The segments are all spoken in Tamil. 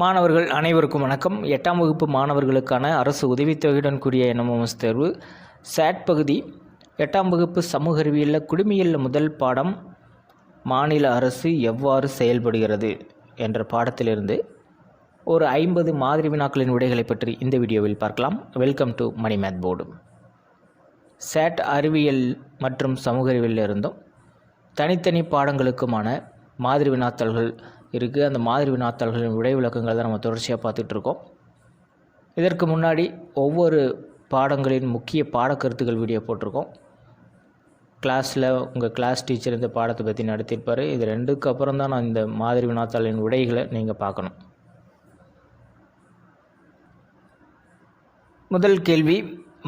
மாணவர்கள் அனைவருக்கும் வணக்கம். எட்டாம் வகுப்பு மாணவர்களுக்கான அரசு உதவித்தொகையுடன் கூடிய என்எம்எஸ் தேர்வு. சேட் பகுதி. எட்டாம் வகுப்பு சமூக அறிவியலில் குடிமையில் முதல் பாடம் மாநில அரசு எவ்வாறு செயல்படுகிறது என்ற பாடத்திலிருந்து ஒரு ஐம்பது மாதிரி வினாக்களின் விடைகளை பற்றி இந்த வீடியோவில் பார்க்கலாம். Welcome to money math board சேட் அறிவியல் மற்றும் சமூக அறிவியலில் இருந்தும் தனித்தனி பாடங்களுக்குமான மாதிரி வினாத்தல்கள் இருக்குது அந்த மாதிரி வினாத்தாள்களின் விடை விளக்கங்களை தான் நம்ம தொடர்ச்சியாக பார்த்துட்ருக்கோம். இதற்கு முன்னாடி ஒவ்வொரு பாடங்களின் முக்கிய பாடக்கருத்துக்கள் வீடியோ போட்டிருக்கோம். கிளாஸில் உங்கள் கிளாஸ் டீச்சர் இந்த பாடத்தை பற்றி நடத்தியிருப்பார். இது ரெண்டுக்கு அப்புறம் தான் நான் இந்த மாதிரி வினாத்தாளின் விடைகளை நீங்கள் பார்க்கணும். முதல் கேள்வி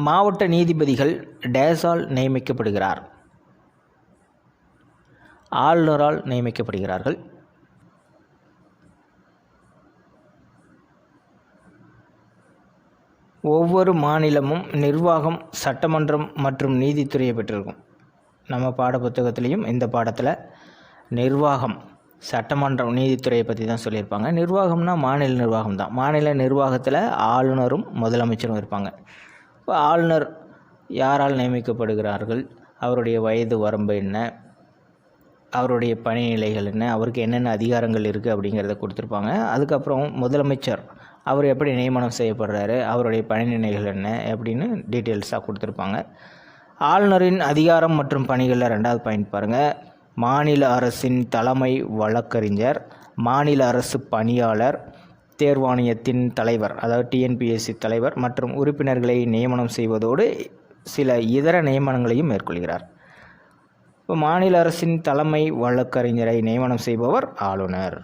மாவட்ட நீதிபதிகள் டேஸால் நியமிக்கப்படுகிறார். ஆளுநரால் நியமிக்கப்படுகிறார்கள். ஒவ்வொரு மாநிலமும் நிர்வாகம் சட்டமன்றம் மற்றும் நீதித்துறையை பெற்றிருக்கும். நம்ம பாடப்புத்தகத்திலையும் இந்த பாடத்தில் நிர்வாகம் சட்டமன்றம் நீதித்துறையை பற்றி தான் சொல்லியிருப்பாங்க. நிர்வாகம்னா மாநில நிர்வாகம் தான். மாநில நிர்வாகத்தில் ஆளுநரும் முதலமைச்சரும் இருப்பாங்க. இப்போ ஆளுநர் யாரால் நியமிக்கப்படுகிறார்கள்? அவருடைய வயது வரம்பு என்ன? அவருடைய பணி நிலைகள் என்ன? அவருக்கு என்னென்ன அதிகாரங்கள் இருக்குது அப்படிங்கிறத கொடுத்துருப்பாங்க. அதுக்கப்புறம் முதலமைச்சர் அவர் எப்படி நியமனம் செய்யப்படுறாரு அவருடைய பணி நிலைகள் என்ன அப்படின்னு டீட்டெயில்ஸாக கொடுத்துருப்பாங்க. ஆளுநரின் அதிகாரம் மற்றும் பணிகளில் ரெண்டாவது பாயிண்ட் பாருங்கள் மாநில அரசின் தலைமை வழக்கறிஞர் மாநில அரசு பணியாளர் தேர்வாணையத்தின் தலைவர் அதாவது டிஎன்பிஎஸ்சி தலைவர் மற்றும் உறுப்பினர்களை நியமனம் செய்வதோடு சில இதர நியமனங்களையும் மேற்கொள்கிறார். இப்போ மாநில அரசின் தலைமை வழக்கறிஞரை நியமனம் செய்பவர் ஆளுநர்.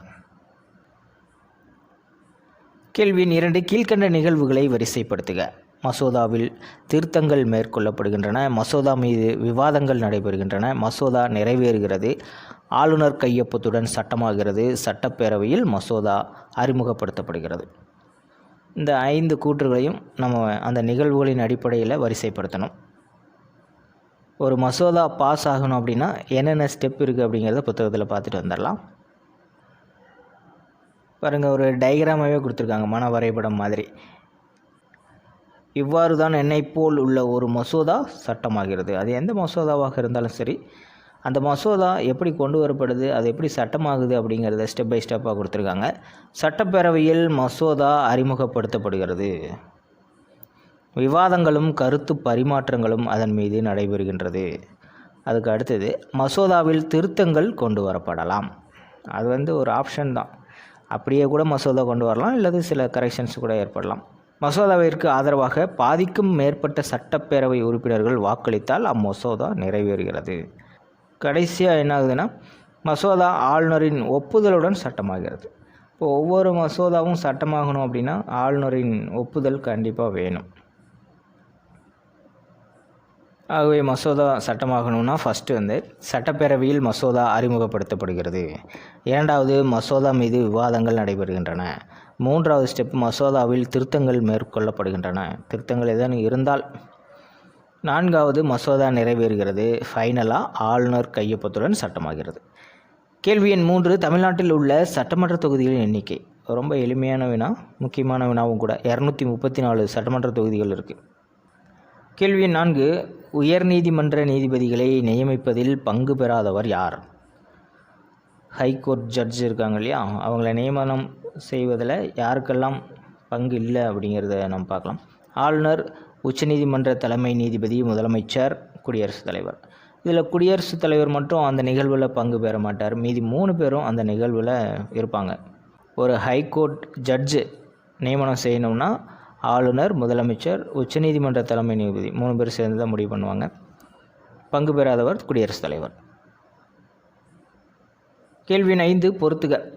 கேள்வி இரண்டு கீழ்கண்ட நிகழ்வுகளை வரிசைப்படுத்துக. மசோதாவில் திருத்தங்கள் மேற்கொள்ளப்படுகின்றன. மசோதா மீது விவாதங்கள் நடைபெறுகின்றன. மசோதா நிறைவேறுகிறது. ஆளுநர் கையொப்பத்துடன் சட்டமாகிறது. சட்டப்பேரவையில் மசோதா அறிமுகப்படுத்தப்படுகிறது. இந்த ஐந்து கூற்றுகளையும் நம்ம அந்த நிகழ்வுகளின் அடிப்படையில் வரிசைப்படுத்தணும். ஒரு மசோதா பாஸ் ஆகணும் அப்படின்னா என்னென்ன ஸ்டெப் இருக்குது அப்படிங்கிறத புத்தகத்தில் பார்த்துட்டு வந்துடலாம். பாருங்கள் ஒரு டயக்ராமாகவே கொடுத்துருக்காங்க மன வரைபடம் மாதிரி. இவ்வாறு தான் என்னை போல் உள்ள ஒரு மசோதா சட்டமாகிறது. அது எந்த மசோதாவாக இருந்தாலும் சரி அந்த மசோதா எப்படி கொண்டு வரப்படுது அது எப்படி சட்டமாகுது அப்படிங்கிறத ஸ்டெப் பை ஸ்டெப்பாக கொடுத்துருக்காங்க. சட்டப்பேரவையில் மசோதா அறிமுகப்படுத்தப்படுகிறது. விவாதங்களும் கருத்து பரிமாற்றங்களும் அதன் மீது நடைபெறுகின்றது. அதுக்கு அடுத்தது மசோதாவில் திருத்தங்கள் கொண்டு வரப்படலாம். அது வந்து ஒரு ஆப்ஷன் தான். அப்படியே கூட மசோதா கொண்டு வரலாம் இல்லது சில கரெக்ஷன்ஸ் கூட ஏற்படலாம். மசோதாவிற்கு ஆதரவாக பாதிக்கும் மேற்பட்ட சட்டப்பேரவை உறுப்பினர்கள் வாக்களித்தால் அம்மசோதா நிறைவேறுகிறது. கடைசியாக என்ன ஆகுதுன்னா மசோதா ஆளுநரின் ஒப்புதலுடன் சட்டமாகிறது. இப்போ ஒவ்வொரு மசோதாவும் சட்டமாகணும் அப்படின்னா ஆளுநரின் ஒப்புதல் கண்டிப்பாக வேணும். ஆகவே மசோதா சட்டமாகணும்னா ஃபஸ்ட்டு வந்து சட்டப்பேரவையில் மசோதா அறிமுகப்படுத்தப்படுகிறது. இரண்டாவது மசோதா மீது விவாதங்கள் நடைபெறுகின்றன. மூன்றாவது ஸ்டெப் மசோதாவில் திருத்தங்கள் மேற்கொள்ளப்படுகின்றன. திருத்தங்கள் ஏதேனும் இருந்தால் நான்காவது மசோதா நிறைவேறுகிறது. ஃபைனலாக ஆளுநர் கையொப்பத்துடன் சட்டமாகிறது. கேள்வி எண் மூன்று தமிழ்நாட்டில் உள்ள சட்டமன்ற தொகுதிகளின் எண்ணிக்கை. ரொம்ப எளிமையான வினா முக்கியமான வினாவும் கூட. இரநூத்தி முப்பத்தி நாலு சட்டமன்ற தொகுதிகள் இருக்குது கேள்வி எண் நான்கு உயர்நீதிமன்ற நீதிபதிகளை நியமிப்பதில் பங்கு பெறாதவர் யார்? ஹைகோர்ட் ஜட்ஜ் இருக்காங்க இல்லையா? அவங்கள நியமனம் செய்வதில் யாருக்கெல்லாம் பங்கு இல்லை அப்படிங்கிறத நம்ம பார்க்கலாம். ஆளுநர் உச்சநீதிமன்ற தலைமை நீதிபதி முதலமைச்சர் குடியரசுத் தலைவர். இதில் குடியரசுத் தலைவர் மட்டும் அந்த நிகழ்வில் பங்கு பெற மாட்டார். மீதி மூணு பேரும் அந்த நிகழ்வில் இருப்பாங்க. ஒரு ஹைகோர்ட் ஜட்ஜு நியமனம் செய்யணும்னா ஆளுநர் முதலமைச்சர் உச்சநீதிமன்ற தலைமை நீதிபதி மூணு பேர் சேர்ந்து தான் முடிவு பண்ணுவாங்க. பங்கு பெறாதவர் குடியரசுத் தலைவர். கேள்வி ஐந்து பொறுத்துக.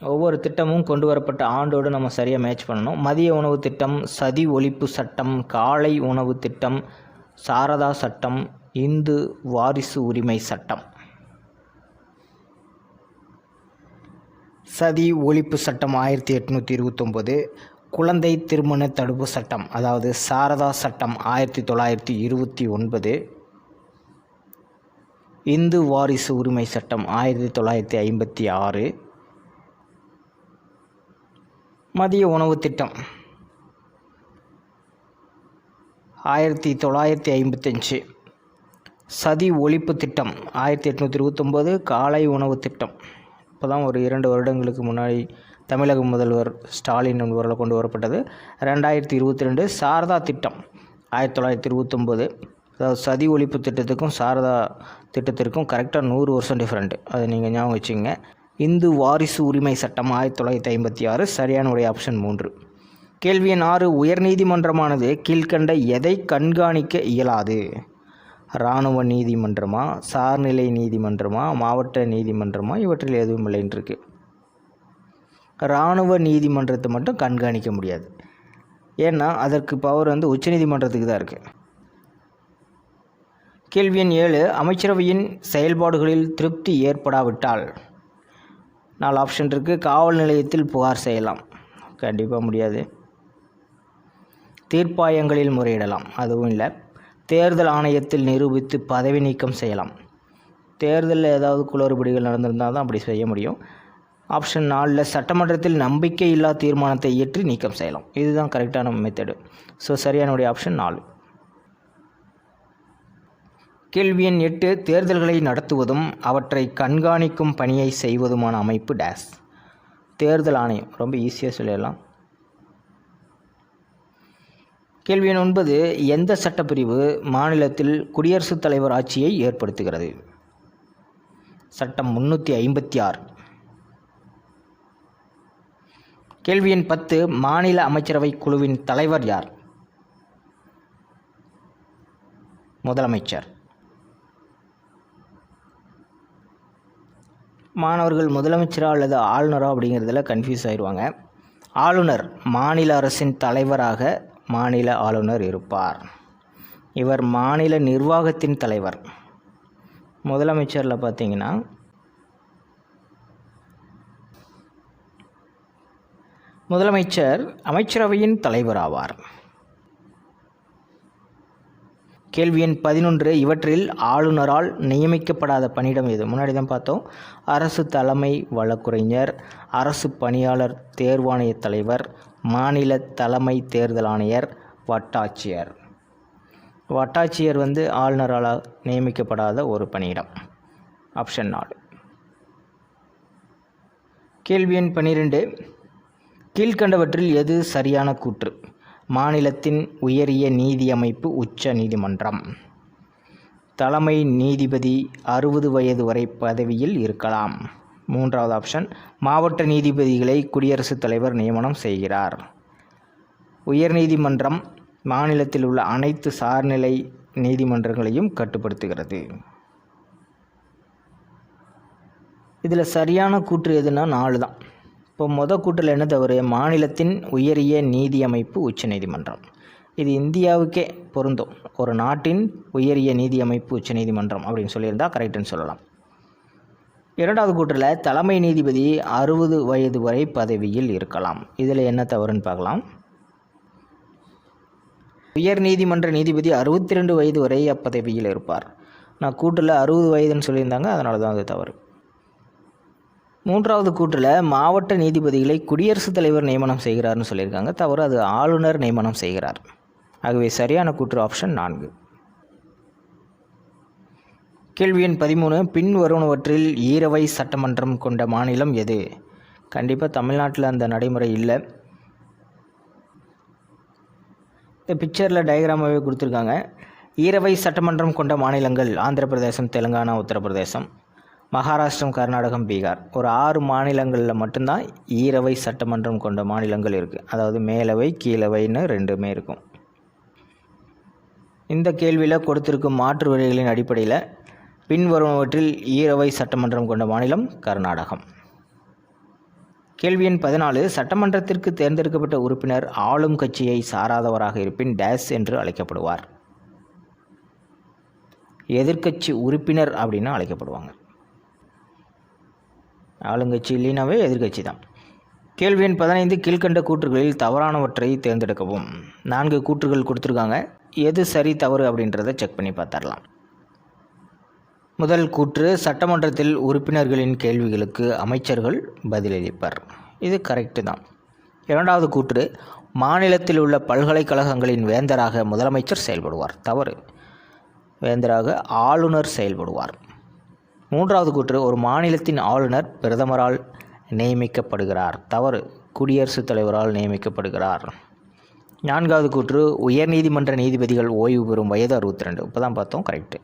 ஒவ்வொரு திட்டமும் கொண்டு வரப்பட்ட ஆண்டோடு நம்ம சரியாக மேட்ச் பண்ணணும். மதிய உணவு திட்டம் சதி ஒழிப்பு சட்டம் காலை உணவு திட்டம் சாரதா சட்டம் இந்து வாரிசு உரிமை சட்டம். சதி ஒழிப்பு சட்டம் ஆயிரத்தி எட்நூற்றி இருபத்தொம்போது குழந்தை திருமண தடுப்பு சட்டம் அதாவது சாரதா சட்டம் ஆயிரத்தி தொள்ளாயிரத்தி இருபத்தி ஒன்பது இந்து வாரிசு உரிமை சட்டம் ஆயிரத்தி தொள்ளாயிரத்தி ஐம்பத்தி ஆறு. மதிய உணவு திட்டம். ஆயிரத்தி தொள்ளாயிரத்தி ஐம்பத்தஞ்சு. சதி ஒழிப்பு திட்டம் ஆயிரத்தி எட்நூற்றி இருபத்தொம்போது காலை உணவு திட்டம். இப்போ தான் ஒரு இரண்டு வருடங்களுக்கு முன்னாடி தமிழக முதல்வர் ஸ்டாலின் என்பவர்களை கொண்டு வரப்பட்டது. ரெண்டாயிரத்தி இருபத்தி ரெண்டு சாரதா திட்டம் ஆயிரத்தி தொள்ளாயிரத்தி இருபத்தொம்போது. அதாவது சதி ஒழிப்பு திட்டத்துக்கும் சாரதா திட்டத்திற்கும் கரெக்டாக நூறு வருஷம் டிஃப்ரெண்ட்டு அதை நீங்கள் ஞாபகம் வச்சுங்க இந்து வாரிசு உரிமை சட்டம் ஆயிரத்தி தொள்ளாயிரத்தி ஐம்பத்தி ஆறு சரியான உடைய ஆப்ஷன் மூன்று. கேள்வி எண் ஆறு உயர்நீதிமன்றமானது கீழ்கண்ட எதை கண்காணிக்க இயலாது? இராணுவ நீதிமன்றமா சார்நிலை நீதிமன்றமா மாவட்ட நீதிமன்றமா இவற்றில் எதுவும் இல்லைன்ட்ருக்கு இராணுவ நீதிமன்றத்தை மட்டும் கண்காணிக்க முடியாது. ஏன்னா அதற்கு பவர் வந்து உச்சநீதிமன்றத்துக்கு தான் இருக்குது கேள்வி எண் ஏழு அமைச்சரவையின் செயல்பாடுகளில் திருப்தி ஏற்படாவிட்டால். நாலு ஆப்ஷன் இருக்குது காவல் நிலையத்தில் புகார் செய்யலாம். கண்டிப்பாக முடியாது. தீர்ப்பாயங்களில் முறையிடலாம். அதுவும் இல்லை. தேர்தல் ஆணையத்தில் நிரூபித்து பதவி நீக்கம் செய்யலாம். தேர்தலில் ஏதாவது குளறுபடிகள் நடந்திருந்தால் தான் அப்படி செய்ய முடியும். ஆப்ஷன் நாலில் சட்டமன்றத்தில் நம்பிக்கை இல்லா தீர்மானத்தை இயற்றி நீக்கம் செய்யலாம். இதுதான் கரெக்டான மெத்தடு ஸோ சரியானுடைய ஆப்ஷன் நாலு. கேள்வி எண் எட்டு தேர்தல்களை நடத்துவதும் அவற்றை கண்காணிக்கும் பணியை செய்வதுமான அமைப்பு டேஸ். தேர்தல் ஆணையம். ரொம்ப ஈஸியாக சொல்லிடலாம். கேள்வி எண் ஒன்பது எந்த சட்டப்பிரிவு மாநிலத்தில் குடியரசுத் தலைவர் ஆட்சியை ஏற்படுத்துகிறது? சட்டம் முன்னூற்றி ஐம்பத்தி ஆறு. கேள்வி எண் பத்து மாநில அமைச்சரவை குழுவின் தலைவர் யார்? முதலமைச்சர். மாணவர்கள் முதலமைச்சரா அல்லது ஆளுநரா அப்படிங்கிறதுல கன்ஃபியூஸ் ஆயிடுவாங்க ஆளுநர் மாநில அரசின் தலைவராக மாநில ஆளுநர் இருப்பார். இவர் மாநில நிர்வாகத்தின் தலைவர். முதலமைச்சரில் பார்த்தீங்கன்னா முதலமைச்சர் அமைச்சரவையின் தலைவர் ஆவார். கேள்வி எண் பதினொன்று. இவற்றில் ஆளுநரால் நியமிக்கப்படாத பணியிடம் எது? முன்னாடி தான் பார்த்தோம். அரசு தலைமை வழக்குரைஞர் அரசு பணியாளர் தேர்வாணைய தலைவர் மாநில தலைமை தேர்தல் ஆணையர் வட்டாட்சியர். வட்டாட்சியர் வந்து ஆளுநரால் நியமிக்கப்படாத ஒரு பணியிடம். ஆப்ஷன் நாலு. கேள்வி எண் பன்னிரெண்டு. கீழ்கண்டவற்றில் எது சரியான கூற்று? மாநிலத்தின் உயரிய நீதியமைப்பு உச்ச நீதிமன்றம். தலைமை நீதிபதி அறுபது வயது வரை பதவியில் இருக்கலாம். மூன்றாவது ஆப்ஷன் மாவட்ட நீதிபதிகளை குடியரசுத் தலைவர் நியமனம் செய்கிறார். உயர்நீதிமன்றம் மாநிலத்தில் உள்ள அனைத்து சார்நிலை நீதிமன்றங்களையும் கட்டுப்படுத்துகிறது. இதில் சரியான கூற்று எதுனா நாலு தான் இப்போ மொத கூட்டில் என்ன தவறு? மாநிலத்தின் உயரிய நீதி அமைப்பு உச்சநீதிமன்றம் இது இந்தியாவுக்கே பொருந்தும். ஒரு நாட்டின் உயரிய நீதி அமைப்பு உச்சநீதிமன்றம் அப்படின்னு சொல்லியிருந்தால் கரெக்டுன்னு சொல்லலாம். இரண்டாவது கூற்றில் தலைமை நீதிபதி அறுபது வயது வரை பதவியில் இருக்கலாம். இதில் என்ன தவறுன்னு பார்க்கலாம். உயர் நீதிமன்ற நீதிபதி அறுபத்தி ரெண்டு வயது வரை அப்பதவியில் இருப்பார். நான் கூட்டில் அறுபது வயதுன்னு சொல்லியிருந்தாங்க அதனால தான் அது தவறு. மூன்றாவது கூற்றில் மாவட்ட நீதிபதிகளை குடியரசுத் தலைவர் நியமனம் செய்கிறார்னு சொல்லியிருக்காங்க. தவறு அது ஆளுநர் நியமனம் செய்கிறார். ஆகவே சரியான கூற்று ஆப்ஷன் நான்கு. கேள்வி எண் பதிமூணு பின் வருவனவற்றில் ஈரவை சட்டமன்றம் கொண்ட மாநிலம் எது? கண்டிப்பாக தமிழ்நாட்டில் அந்த நடைமுறை இல்லை. இந்த பிக்சரில் டயக்ராமாகவே கொடுத்துருக்காங்க. ஈரவை சட்டமன்றம் கொண்ட மாநிலங்கள் ஆந்திர பிரதேசம் தெலுங்கானா உத்தரப்பிரதேசம். மகாராஷ்டிரம் கர்நாடகம் பீகார். ஒரு ஆறு மாநிலங்களில் மட்டும்தான் ஈரவை சட்டமன்றம் கொண்ட மாநிலங்கள் இருக்குது அதாவது மேலவை கீழவைன்னு ரெண்டுமே இருக்கும். இந்த கேள்வியில் கொடுத்திருக்கும் மாற்று வழிகளின் அடிப்படையில் பின்வருவற்றில் ஈரவை சட்டமன்றம் கொண்ட மாநிலம் கர்நாடகம். கேள்வி எண் பதினாலு சட்டமன்றத்திற்கு தேர்ந்தெடுக்கப்பட்ட உறுப்பினர் ஆளும் கட்சியை சாராதவராக இருப்பின் டேஸ் என்று அழைக்கப்படுவார். எதிர்க்கட்சி உறுப்பினர் அப்படின்னு அழைக்கப்படுவாங்க. ஆளுங்கட்சி இல்லைனாவே எதிர்க்கட்சி தான். கேள்வி எண் பதினைந்து கீழ்கண்ட கூற்றுகளில் தவறானவற்றை தேர்ந்தெடுக்கவும். நான்கு கூற்றுகள் கொடுத்துருக்காங்க. எது சரி தவறு அப்படின்றத செக் பண்ணி பார்த்துடலாம். முதல் கூற்று சட்டமன்றத்தில் உறுப்பினர்களின் கேள்விகளுக்கு அமைச்சர்கள் பதிலளிப்பர். இது கரெக்டு தான். இரண்டாவது கூற்று மாநிலத்தில் உள்ள பல்கலைக்கழகங்களின் வேந்தராக முதலமைச்சர் செயல்படுவார். தவறு. வேந்தராக ஆளுநர் செயல்படுவார். மூன்றாவது கூற்று ஒரு மாநிலத்தின் ஆளுநர் பிரதமரால் நியமிக்கப்படுகிறார். தவறு. குடியரசுத் தலைவரால் நியமிக்கப்படுகிறார். நான்காவது கூற்று உயர்நீதிமன்ற நீதிபதிகள் ஓய்வு பெறும் வயது அறுபத்தி ரெண்டு இப்போ தான் பார்த்தோம் கரெக்டு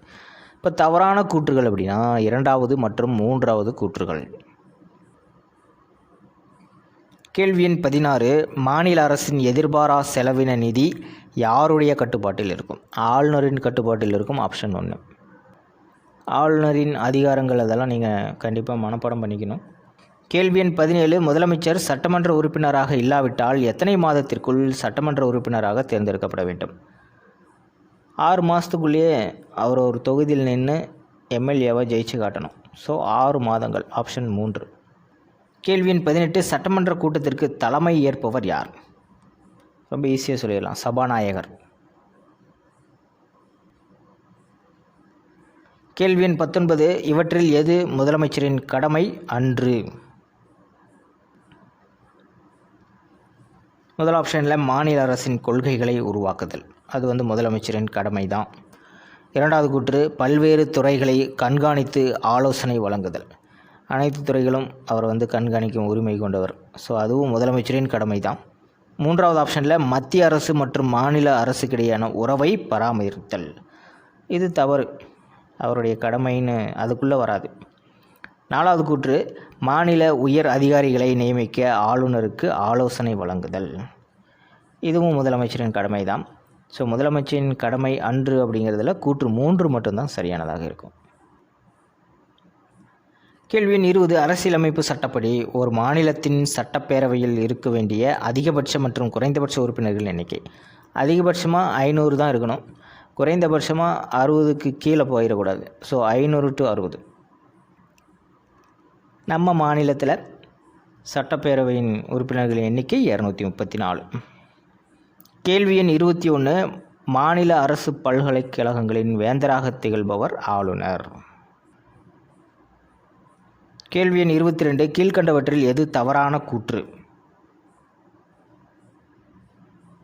இப்போ தவறான கூற்றுகள் அப்படின்னா இரண்டாவது மற்றும் மூன்றாவது கூற்றுகள். கேள்வி எண் பதினாறு மாநில அரசின் எதிர்பாரா செலவின நிதி யாருடைய கட்டுப்பாட்டில் இருக்கும்? ஆளுநரின் கட்டுப்பாட்டில் இருக்கும் ஆப்ஷன் ஒன்று ஆளுநரின் அதிகாரங்கள் அதெல்லாம் நீங்கள் கண்டிப்பாக மனப்பாடம் பண்ணிக்கணும். கேள்வி எண் பதினேழு முதலமைச்சர் சட்டமன்ற உறுப்பினராக இல்லாவிட்டால் எத்தனை மாதத்திற்குள் சட்டமன்ற உறுப்பினராக தேர்ந்தெடுக்கப்பட வேண்டும்? ஆறு மாதத்துக்குள்ளேயே அவர் ஒரு தொகுதியில் நின்று எம்எல்ஏவை ஜெயிச்சு காட்டணும். ஸோ ஆறு மாதங்கள் ஆப்ஷன் மூன்று. கேள்வி எண் பதினெட்டு சட்டமன்ற கூட்டத்திற்கு தலைமை ஏற்பவர் யார்? ரொம்ப ஈஸியாக சொல்லிடலாம். சபாநாயகர். கேள்வி எண் பத்தொன்பது இவற்றில் எது முதலமைச்சரின் கடமை? அன்று. முதல் ஆப்ஷனில் மாநில அரசின் கொள்கைகளை உருவாக்குதல். அது வந்து முதலமைச்சரின் கடமை தான் இரண்டாவது கூற்று பல்வேறு துறைகளை கண்காணித்து ஆலோசனை வழங்குதல். அனைத்து துறைகளும் அவர் வந்து கண்காணிக்கும் உரிமை கொண்டவர். ஸோ அதுவும் முதலமைச்சரின் கடமை தான் மூன்றாவது ஆப்ஷனில் மத்திய அரசு மற்றும் மாநில அரசுக்கிடையான உறவை பராமரித்தல். இது தவறு. அவருடைய கடமைன்னு அதுக்குள்ளே வராது. நாலாவது கூற்று மாநில உயர் அதிகாரிகளை நியமிக்க ஆளுநருக்கு ஆலோசனை வழங்குதல். இதுவும் முதலமைச்சரின் கடமை தான் ஸோ முதலமைச்சரின் கடமை அன்று அப்படிங்கிறதுல கூற்று மூன்று மட்டும்தான் சரியானதாக இருக்கும். கேள்வி எண் இருபது அரசியலமைப்பு சட்டப்படி ஒரு மாநிலத்தின் சட்டப்பேரவையில் இருக்க வேண்டிய அதிகபட்ச மற்றும் குறைந்தபட்ச உறுப்பினர்கள் எண்ணிக்கை. அதிகபட்சமாக ஐநூறு தான் இருக்கணும். குறைந்தபட்சமாக அறுபதுக்கு கீழே போயிடக்கூடாது. ஸோ ஐநூறு டு அறுபது. நம்ம மாநிலத்தில் சட்டப்பேரவையின் உறுப்பினர்களின் எண்ணிக்கை இரநூத்தி முப்பத்தி நாலு. கேள்வி எண் இருபத்தி ஒன்று மாநில அரசு பல்கலைக்கழகங்களின் வேந்தராக திகழ்பவர் ஆளுநர். கேள்வி எண் இருபத்தி ரெண்டு கீழ்கண்டவற்றில் எது தவறான கூற்று?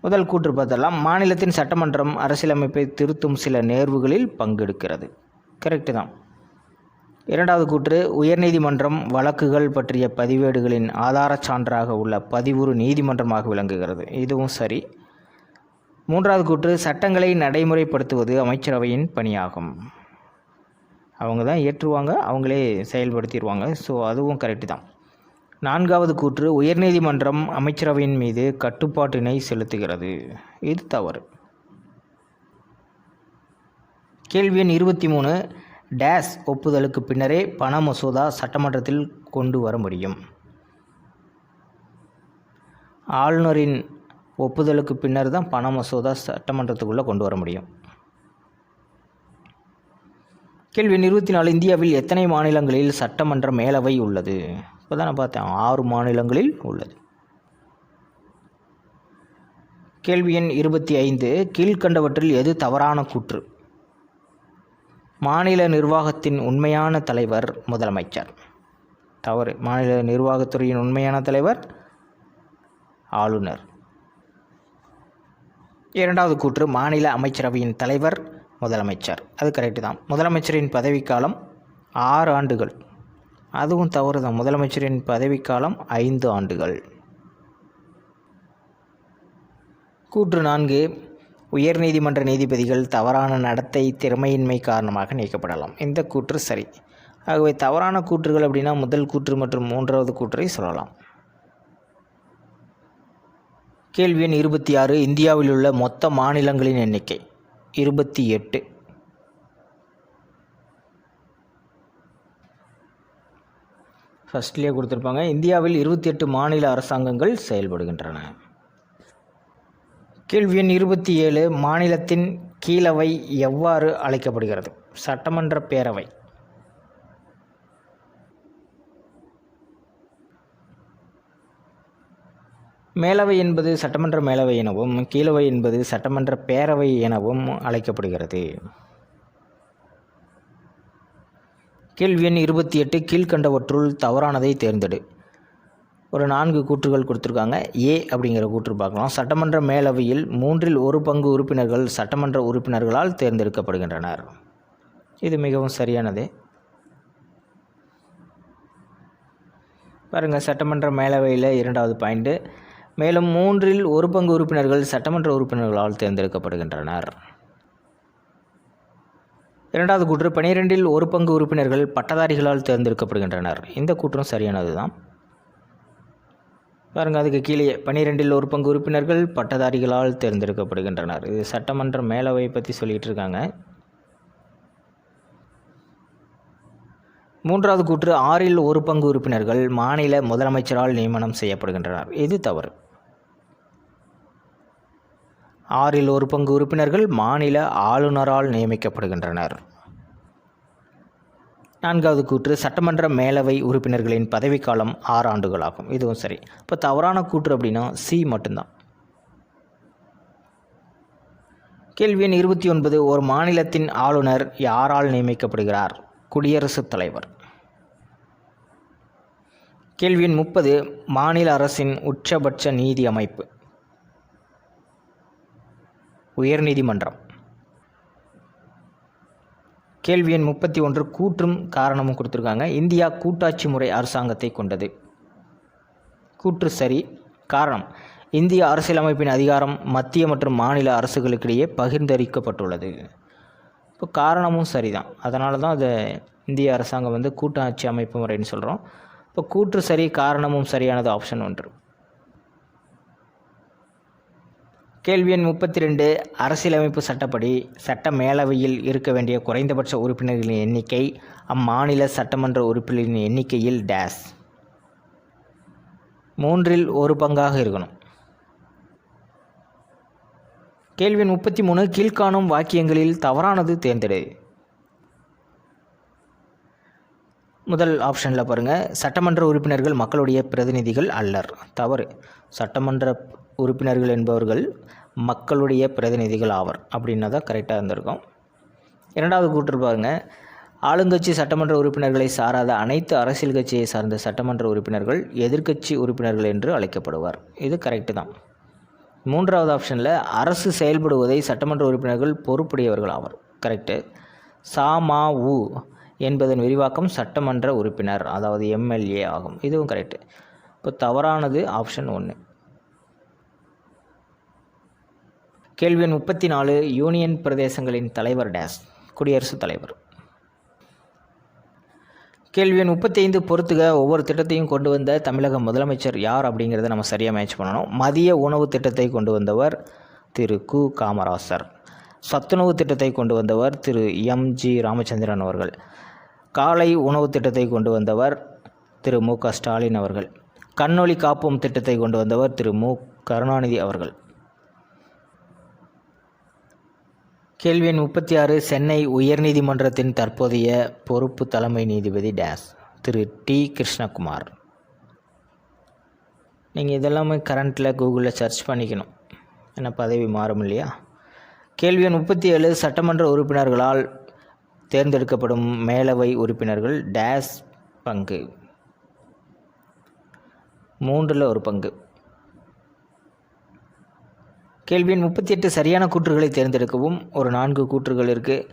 முதல் கூற்று பார்த்தலாம். மாநிலத்தின் சட்டமன்றம் அரசியலமைப்பை திருத்தும் சில நேர்வுகளில் பங்கெடுக்கிறது. கரெக்டு தான். இரண்டாவது கூற்று உயர்நீதிமன்றம் வழக்குகள் பற்றிய பதிவேடுகளின் ஆதாரச் சான்றாக உள்ள பதிவுறு நீதிமன்றமாக விளங்குகிறது. இதுவும் சரி. மூன்றாவது கூற்று சட்டங்களை நடைமுறைப்படுத்துவது அமைச்சரவையின் பணியாகும். அவங்க தான் ஏற்றுவாங்க அவங்களே செயல்படுத்திடுவாங்க. ஸோ அதுவும் கரெக்டு தான். நான்காவது கூற்று உயர்நீதிமன்றம் அமைச்சரவையின் மீது கட்டுப்பாட்டினை செலுத்துகிறது. இது தவறு. கேள்வி எண் இருபத்தி மூணு டேஸ் ஒப்புதலுக்கு பின்னரே பண மசோதா சட்டமன்றத்தில் கொண்டு வர முடியும். ஆளுநரின் ஒப்புதலுக்கு பின்னர் தான் பண மசோதா சட்டமன்றத்துக்குள்ளே கொண்டு வர முடியும். கேள்வி எண் இருபத்தி நாலு இந்தியாவில் எத்தனை மாநிலங்களில் சட்டமன்ற மேலவை உள்ளது? இப்போ தான் நான் பார்த்தேன். ஆறு மாநிலங்களில் உள்ளது. கேள்வி எண் இருபத்தி ஐந்து. கீழ்கண்டவற்றில் எது தவறான கூற்று? மாநில நிர்வாகத்தின் உண்மையான தலைவர் முதலமைச்சர். தவறு. மாநில நிர்வாகத்துறையின் உண்மையான தலைவர் ஆளுநர். இரண்டாவது கூற்று மாநில அமைச்சரவையின் தலைவர் முதலமைச்சர். அது கரெக்டு தான். முதலமைச்சரின் பதவிக்காலம் ஆறு ஆண்டுகள். அதுவும் தவறு தான் முதலமைச்சரின் பதவிக்காலம் ஐந்து ஆண்டுகள். கூற்று நான்கு. உயர்நீதிமன்ற நீதிபதிகள் தவறான நடத்தை திறமையின்மை காரணமாக நீக்கப்படலாம். இந்த கூற்று சரி. ஆகவே தவறான கூற்றுகள் அப்படின்னா முதல் கூற்று மற்றும் மூன்றாவது கூற்றை சொல்லலாம். கேள்வி எண் இருபத்தி ஆறு. இந்தியாவில் உள்ள மொத்த மாநிலங்களின் எண்ணிக்கை இருபத்தி எட்டு. ஃபஸ்ட்லேயே கொடுத்துருப்பாங்க. இந்தியாவில் இருபத்தி எட்டு மாநில அரசாங்கங்கள் செயல்படுகின்றன. கேள்வி எண் இருபத்தி ஏழு மாநிலத்தின் கீழவை எவ்வாறு அழைக்கப்படுகிறது? சட்டமன்ற பேரவை. மேலவை என்பது சட்டமன்ற மேலவை எனவும் கீழவை என்பது சட்டமன்ற பேரவை எனவும் அழைக்கப்படுகிறது. கேள்வி எண் இருபத்தி எட்டு கீழ்கண்டவற்றுள் தவறானதை தேர்ந்தெடு. ஒரு நான்கு கூற்றுகள் கொடுத்துருக்காங்க. ஏ அப்படிங்கிற கூற்று பார்க்கலாம். சட்டமன்ற மேலவையில் மூன்றில் ஒரு பங்கு உறுப்பினர்கள் சட்டமன்ற உறுப்பினர்களால் தேர்ந்தெடுக்கப்படுகின்றனர். இது மிகவும் சரியானது. பாருங்கள் சட்டமன்ற மேலவையில் இரண்டாவது பாயிண்ட்டு மேலும் மூன்றில் ஒரு பங்கு உறுப்பினர்கள் சட்டமன்ற உறுப்பினர்களால் தேர்ந்தெடுக்கப்படுகின்றனர். இரண்டாவது கூற்று பனிரெண்டில் ஒரு பங்கு உறுப்பினர்கள் பட்டதாரிகளால் தேர்ந்தெடுக்கப்படுகின்றனர். இந்த கூற்றும் சரியானது தான் பாருங்கள் அதுக்கு கீழே பனிரெண்டில் ஒரு பங்கு உறுப்பினர்கள் பட்டதாரிகளால் தேர்ந்தெடுக்கப்படுகின்றனர். இது சட்டமன்ற மேலவை பற்றி சொல்லிகிட்டு இருக்காங்க மூன்றாவது கூற்று ஆறில் ஒரு பங்கு உறுப்பினர்கள் மாநில முதலமைச்சரால் நியமனம் செய்யப்படுகின்றனர். இது தவறு. ஆறில் ஒரு பங்கு உறுப்பினர்கள் மாநில ஆளுநரால் நியமிக்கப்படுகின்றனர். நான்காவது கூற்று சட்டமன்ற மேலவை உறுப்பினர்களின் பதவிக்காலம் ஆறு ஆண்டுகளாகும். இதுவும் சரி. இப்போ தவறான கூற்று அப்படின்னா சி மட்டும்தான். கேள்வி எண் இருபத்தி ஒன்பது ஒரு மாநிலத்தின் ஆளுநர் யாரால் நியமிக்கப்படுகிறார்? குடியரசுத் தலைவர். கேள்வி எண் முப்பது மாநில அரசின் உச்சபட்ச நீதி அமைப்பு. உயர்நீதிமன்றம். கேள்வி எண் முப்பத்தி ஒன்று கூற்றும் காரணமும் கொடுத்துருக்காங்க. இந்தியா கூட்டாட்சி முறை அரசாங்கத்தை கொண்டது. கூற்று சரி. காரணம் இந்திய அரசியலமைப்பின் அதிகாரம் மத்திய மற்றும் மாநில அரசுகளுக்கிடையே பகிர்ந்தளிக்கப்பட்டுள்ளது. இப்போ காரணமும் சரிதான். அதனால தான் அதை இந்திய அரசாங்கம் வந்து கூட்டாட்சி அமைப்பு முறைன்னு சொல்கிறோம் இப்போ கூற்று சரி காரணமும் சரியானது ஆப்ஷன் ஒன்று. கேள்வி எண் முப்பத்தி ரெண்டு அரசியலமைப்பு சட்டப்படி சட்ட மேலவையில் இருக்க வேண்டிய குறைந்தபட்ச உறுப்பினர்களின் எண்ணிக்கை அம்மாநில சட்டமன்ற உறுப்பினர்களின் எண்ணிக்கையில் டேஸ். மூன்றில் ஒரு பங்காக இருக்கணும். கேள்வி எண் முப்பத்தி மூணு கீழ்காணும் வாக்கியங்களில் தவறானது தேர்ந்தெடு. முதல் ஆப்ஷனில் பாருங்கள் சட்டமன்ற உறுப்பினர்கள் மக்களுடைய பிரதிநிதிகள் அல்லர். தவறு. சட்டமன்ற உறுப்பினர்கள் என்பவர்கள் மக்களுடைய பிரதிநிதிகள் ஆவர் அப்படின்னா தான் கரெக்டாக இருந்திருக்கும். இரண்டாவது கூற்று பாருங்க. ஆளுங்கட்சி சட்டமன்ற உறுப்பினர்களை சாராத அனைத்து அரசியல் கட்சியை சார்ந்த சட்டமன்ற உறுப்பினர்கள் எதிர்க்கட்சி உறுப்பினர்கள் என்று அழைக்கப்படுவார். இது கரெக்டு தான். மூன்றாவது ஆப்ஷனில் அரசு செயல்படுவதை சட்டமன்ற உறுப்பினர்கள் பொறுப்புடையவர்கள் ஆவர். கரெக்டு சா மா உ என்பதன் விரிவாக்கம் சட்டமன்ற உறுப்பினர் அதாவது எம்எல்ஏ ஆகும். இதுவும் கரெக்டு இப்போ தவறானது ஆப்ஷன் ஒன்று கேள்வி எண் முப்பத்தி நாலு யூனியன் பிரதேசங்களின் தலைவர் டேஸ் குடியரசுத் தலைவர். கேள்வி எண் முப்பத்தி ஐந்து பொறுத்துக ஒவ்வொரு திட்டத்தையும் கொண்டு வந்த தமிழக முதலமைச்சர் யார் அப்படிங்கிறத நம்ம சரியாக மேட்ச் பண்ணணும். மதிய உணவு திட்டத்தை கொண்டு வந்தவர் திரு கு. காமராசர். சத்துணவு திட்டத்தை கொண்டு வந்தவர் திரு எம். ஜி. ராமச்சந்திரன் அவர்கள். காலை உணவு திட்டத்தை கொண்டு வந்தவர் திரு மு. க. ஸ்டாலின் அவர்கள். கண்ணொளி காப்போம் திட்டத்தை கொண்டு வந்தவர் திரு மு. கருணாநிதி அவர்கள். கேள்வி எண் முப்பத்தி ஆறு சென்னை உயர்நீதிமன்றத்தின் தற்போதைய பொறுப்பு தலைமை நீதிபதி டேஸ் திரு டி கிருஷ்ணகுமார். நீங்கள் இதெல்லாமே கரண்ட்டில் கூகுளில் சர்ச் பண்ணிக்கணும். ஏன்னா பதவி மாறும் இல்லையா? கேள்வி எண் முப்பத்தி ஏழு சட்டமன்ற உறுப்பினர்களால் தேர்ந்தெடுக்கப்படும் மேலவை உறுப்பினர்கள் டேஸ் பங்கு. மூன்றில் ஒரு பங்கு. கேள்வி எண் முப்பத்தி எட்டு சரியான கூற்றுகளை தேர்ந்தெடுக்கவும். ஒரு நான்கு கூற்றுகள் இருக்குது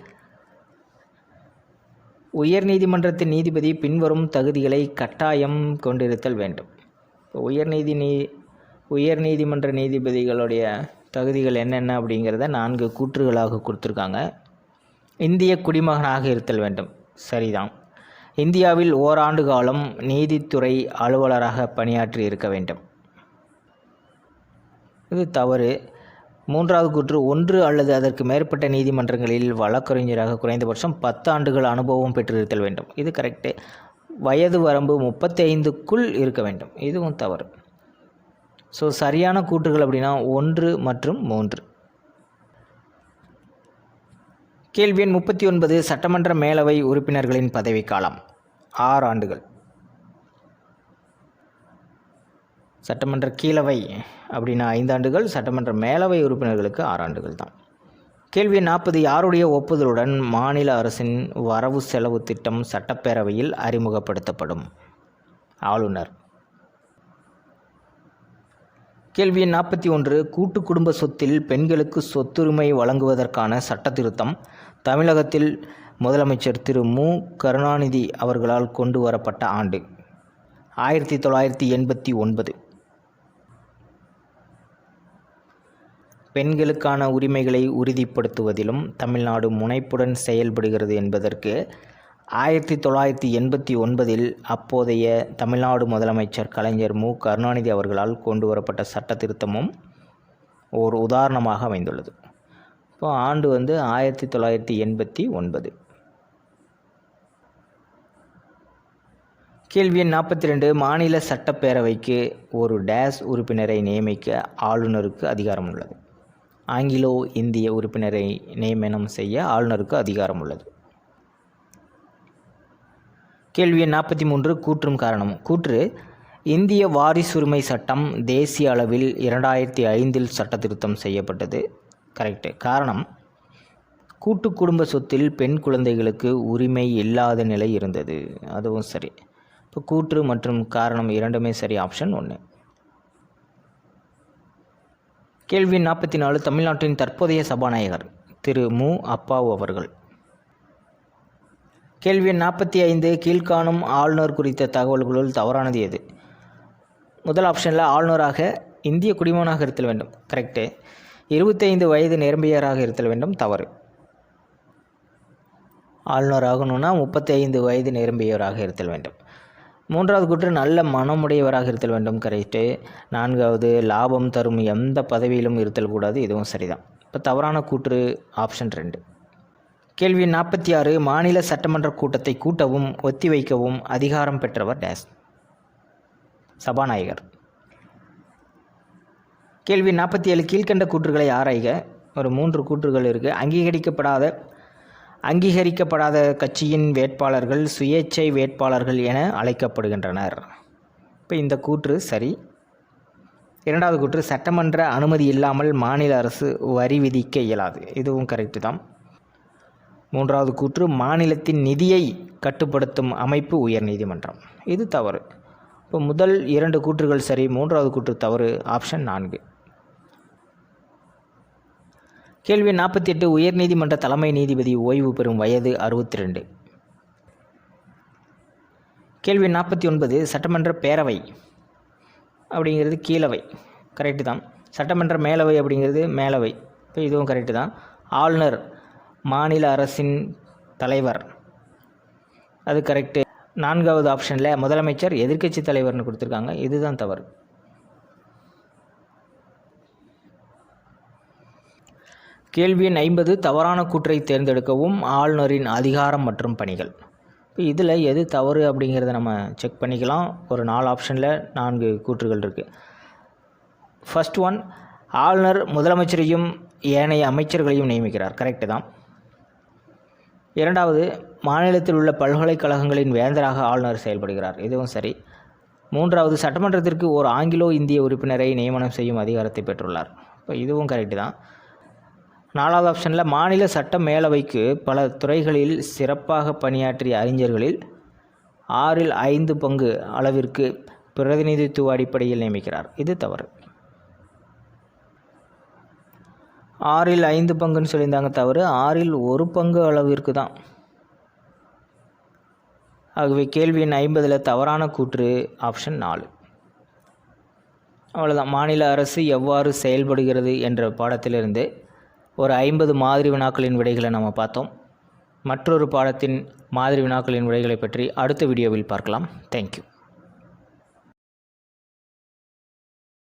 உயர்நீதிமன்றத்தின் நீதிபதி பின்வரும் தகுதிகளை கட்டாயம் கொண்டிருத்தல் வேண்டும். இப்போ உயர்நீதி நீ உயர்நீதிமன்ற நீதிபதிகளுடைய தகுதிகள் என்னென்ன அப்படிங்கிறத நான்கு கூற்றுகளாக கொடுத்துருக்காங்க. இந்திய குடிமகனாக இருத்தல் வேண்டும். சரிதான். இந்தியாவில் ஓராண்டு காலம் நீதித்துறை அலுவலராக பணியாற்றி இருக்க வேண்டும். இது தவறு. மூன்றாவது கூற்று ஒன்று அல்லது அதற்கு மேற்பட்ட நீதிமன்றங்களில் வழக்கறிஞராக குறைந்தபட்சம் பத்து ஆண்டுகள் அனுபவம் பெற்றிருத்தல் வேண்டும். இது கரெக்டு வயது வரம்பு முப்பத்தைந்துக்குள் இருக்க வேண்டும். இதுவும் தவறு. ஸோ சரியான கூற்றுகள் அப்படின்னா ஒன்று மற்றும் மூன்று. கேள்வி எண் முப்பத்தி ஒன்பது சட்டமன்ற மேலவை உறுப்பினர்களின் பதவிக்காலம் ஆறு ஆண்டுகள். சட்டமன்ற கீழவை அப்படின்னா ஐந்தாண்டுகள் சட்டமன்ற மேலவை உறுப்பினர்களுக்கு ஆறாண்டுகள் தான். கேள்வி நாற்பது யாருடைய ஒப்புதலுடன் மாநில அரசின் வரவு செலவு திட்டம் சட்டப்பேரவையில் அறிமுகப்படுத்தப்படும்? ஆளுநர். கேள்வி நாற்பத்தி ஒன்று கூட்டு குடும்ப சொத்தில் பெண்களுக்கு சொத்துரிமை வழங்குவதற்கான சட்ட திருத்தம் தமிழகத்தில் முதலமைச்சர் திரு. மு. கருணாநிதி அவர்களால் கொண்டு வரப்பட்ட ஆண்டு. ஆயிரத்தி தொள்ளாயிரத்தி எண்பத்தி ஒன்பது. பெண்களுக்கான உரிமைகளை உறுதிப்படுத்துவதிலும் தமிழ்நாடு முனைப்புடன் செயல்படுகிறது என்பதற்கு ஆயிரத்தி தொள்ளாயிரத்தி எண்பத்தி ஒன்பதில் அப்போதைய தமிழ்நாடு முதலமைச்சர் கலைஞர் மு. கருணாநிதி அவர்களால் கொண்டு வரப்பட்ட சட்ட திருத்தமும் ஒரு உதாரணமாக அமைந்துள்ளது. இப்போ ஆண்டு வந்து ஆயிரத்தி தொள்ளாயிரத்தி எண்பத்தி ஒன்பது. கேள்வி எண் நாற்பத்தி ரெண்டு மாநில சட்டப்பேரவைக்கு ஒரு டேஸ் உறுப்பினரை நியமிக்க ஆளுநருக்கு அதிகாரம் உள்ளது. ஆங்கிலோ இந்திய உறுப்பினரை நியமனம் செய்ய ஆளுநருக்கு அதிகாரம் உள்ளது. கேள்வி எண் நாற்பத்தி மூன்று கூற்றும் காரணம். கூற்று இந்திய வாரிசுரிமை சட்டம் தேசிய அளவில் இரண்டாயிரத்தி ஐந்தில் சட்ட திருத்தம் செய்யப்பட்டது. கரெக்டு காரணம் கூட்டு குடும்ப சொத்தில் பெண் குழந்தைகளுக்கு உரிமை இல்லாத நிலை இருந்தது. அதுவும் சரி. இப்போ கூற்று மற்றும் காரணம் இரண்டுமே சரி ஆப்ஷன் ஒன்று. கேள்வி நாற்பத்தி நாலு தமிழ்நாட்டின் தற்போதைய சபாநாயகர் திரு மு. அப்பாவு அவர்கள். கேள்வி நாற்பத்தி ஐந்து கீழ்காணும் ஆளுநர் குறித்த தகவல்களுள் தவறானது எது? முதல் ஆப்ஷனில் ஆளுநராக இந்திய குடிமகனாக இருத்தல் வேண்டும். கரெக்டு இருபத்தைந்து வயது நிரம்பியராக இருத்தல் வேண்டும். தவறு. ஆளுநர் ஆகணும்னா முப்பத்தி ஐந்து வயது நிரம்பியவராக இருத்தல் வேண்டும். மூன்றாவது கூற்று நல்ல மனமுடையவராக இருத்தல் வேண்டும் கரெக்டு நான்காவது லாபம் தரும் எந்த பதவியிலும் இருத்தல் கூடாது இதுவும் சரிதான். இப்போ தவறான கூற்று ஆப்ஷன் ரெண்டு. கேள்வி நாற்பத்தி ஆறு மாநில சட்டமன்ற கூட்டத்தை கூட்டவும் ஒத்திவைக்கவும் அதிகாரம் பெற்றவர் டேஸ். சபாநாயகர். கேள்வி நாற்பத்தி ஏழு கீழ்கண்ட கூற்றுகளை ஆராய்க. ஒரு மூன்று கூற்றுகள் இருக்குது அங்கீகரிக்கப்படாத அங்கீகரிக்கப்படாத கட்சியின் வேட்பாளர்கள் சுயேட்சை வேட்பாளர்கள் என அழைக்கப்படுகின்றனர். இப்போ இந்த கூற்று சரி. இரண்டாவது கூற்று சட்டமன்ற அனுமதி இல்லாமல் மாநில அரசு வரி விதிக்க இயலாது. இதுவும் கரெக்டு தான். மூன்றாவது கூற்று மாநிலத்தின் நிதியை கட்டுப்படுத்தும் அமைப்பு உயர்நீதிமன்றம். இது தவறு. இப்போ முதல் இரண்டு கூற்றுகள் சரி மூன்றாவது கூற்று தவறு ஆப்ஷன் நான்கு. கேள்வி நாற்பத்தி எட்டு உயர்நீதிமன்ற தலைமை நீதிபதி ஓய்வு பெறும் வயது அறுபத்தி ரெண்டு கேள்வி நாற்பத்தி ஒன்பது சட்டமன்ற பேரவை அப்படிங்கிறது கீழவை கரெக்டு தான். சட்டமன்ற மேலவை அப்படிங்கிறது மேலவை இப்போ இதுவும் கரெக்டு தான். ஆளுநர் மாநில அரசின் தலைவர் அது கரெக்டு நான்காவது ஆப்ஷனில் முதலமைச்சர் எதிர்க்கட்சி தலைவர்னு கொடுத்துருக்காங்க. இதுதான் தவறு. கேள்வி எண் ஐம்பது தவறான கூற்றை தேர்ந்தெடுக்கவும் ஆளுநரின் அதிகாரம் மற்றும் பணிகள். இப்போ இதில் எது தவறு அப்படிங்கிறத நம்ம செக் பண்ணிக்கலாம். ஒரு நாலு ஆப்ஷனில் நான்கு கூற்றுகள் இருக்குது ஃபஸ்ட் ஒன் ஆளுநர் முதலமைச்சரையும் ஏனைய அமைச்சர்களையும் நியமிக்கிறார். கரெக்டு தான். இரண்டாவது மாநிலத்தில் உள்ள பல்கலைக்கழகங்களின் வேந்தராக ஆளுநர் செயல்படுகிறார். இதுவும் சரி. மூன்றாவது சட்டமன்றத்திற்கு ஒரு ஆங்கிலோ இந்திய உறுப்பினரை நியமனம் செய்யும் அதிகாரத்தை பெற்றுள்ளார். இப்போ இதுவும் கரெக்டு தான். நாலாவது ஆப்ஷனில் மாநில சட்ட மேலவைக்கு பல துறைகளில் சிறப்பாக பணியாற்றிய அறிஞர்களில் ஆறில் ஐந்து பங்கு அளவிற்கு பிரதிநிதித்துவ அடிப்படையில் நியமிக்கிறார். இது தவறு. ஆறில் ஐந்து பங்குன்னு சொல்லியிருந்தாங்க தவறு. ஆறில் ஒரு பங்கு அளவிற்கு தான். ஆகவே கேள்வியின் ஐம்பதில் தவறான கூற்று ஆப்ஷன் நாலு. அவ்வளோதான் மாநில அரசு எவ்வாறு செயல்படுகிறது என்ற பாடத்திலிருந்து ஒரு ஐம்பது மாதிரி வினாக்களின் விடைகளை நம்ம பார்த்தோம். மற்றொரு பாடத்தின் மாதிரி வினாக்களின் விடைகளை பற்றி அடுத்த வீடியோவில் பார்க்கலாம். தேங்க்யூ